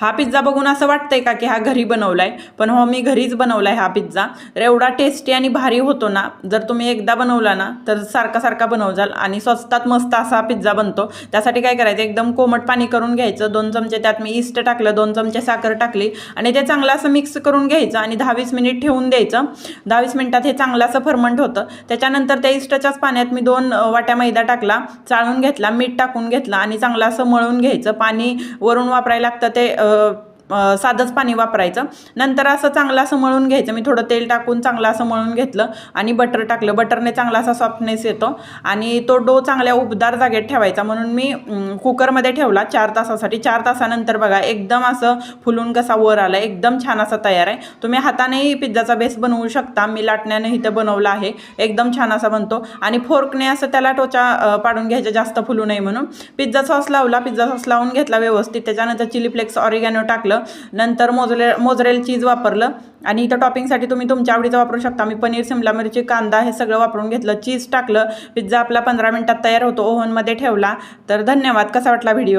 हा पिझ्झा बघून असं वाटतंय का की हा घरी बनवला आहे पण हो मी घरीच बनवला आहे हा पिझ्झा. तर एवढा टेस्टी आणि भारी होतो ना जर तुम्ही एकदा बनवला ना तर सारखा सारखा बनवजाल आणि स्वस्तात मस्त असा पिझ्झा बनतो. त्यासाठी काय करायचं एकदम कोमट पाणी करून घ्यायचं. दोन चमचे त्यात मी इस्ट टाकलं दोन चमचे साखर टाकली. आणि ते चांगलं असं मिक्स करून घ्यायचं आणि दहा वीस मिनिट ठेवून द्यायचं. दहा वीस मिनिटात हे चांगलं असं फर्मंट होतं. त्याच्यानंतर त्या इस्टच्याच पाण्यात मी दोन वाट्या मैदा टाकला चाळून घेतला मीठ टाकून घेतला आणि चांगलं असं मळून घ्यायचं. पाणी वरून वापरायला लागतं ते uh, साधंच पाणी वापरायचं. नंतर असं चांगलं असं मळून घ्यायचं. मी थोडं तेल टाकून चांगलं असं मळून घेतलं आणि बटर टाकलं. बटरने चांगला असा सॉफ्टनेस येतो आणि तो डो चांगल्या उबदार जागेत ठेवायचा. म्हणून मी कुकरमध्ये ठेवला चार तासासाठी. चार तासानंतर बघा एकदम असं फुलून कसा वर आला एकदम छान असा तयार आहे. तुम्ही हातानेही पिझ्झाचा बेस बनवू शकता. मी लाटण्याने इथं बनवला आहे. एकदम छान असा बनतो. आणि फोर्कने असं त्याला टोचा पाडून घ्यायचा. जास्त फुलू नये म्हणून. पिझ्झा सॉस लावला. पिझ्झा सॉस लावून घेतला व्यवस्थित. त्याच्यानंतर चिली फ्लेक्स ऑरिगॅनो टाकलं. नंतर मोजरे मोजरेल चीज वापरलं. आणि इथं टॉपिंगसाठी तुम्ही तुमच्या आवडीचं वापरू शकता. मी पनीर शिमला मिरची कांदा हे सगळं वापरून घेतलं. चीज टाकलं. पिझ्झा आपला पंधरा मिनिटात तयार होतो. ओव्हनमध्ये ठेवला. तर धन्यवाद. कसा वाटला व्हिडिओ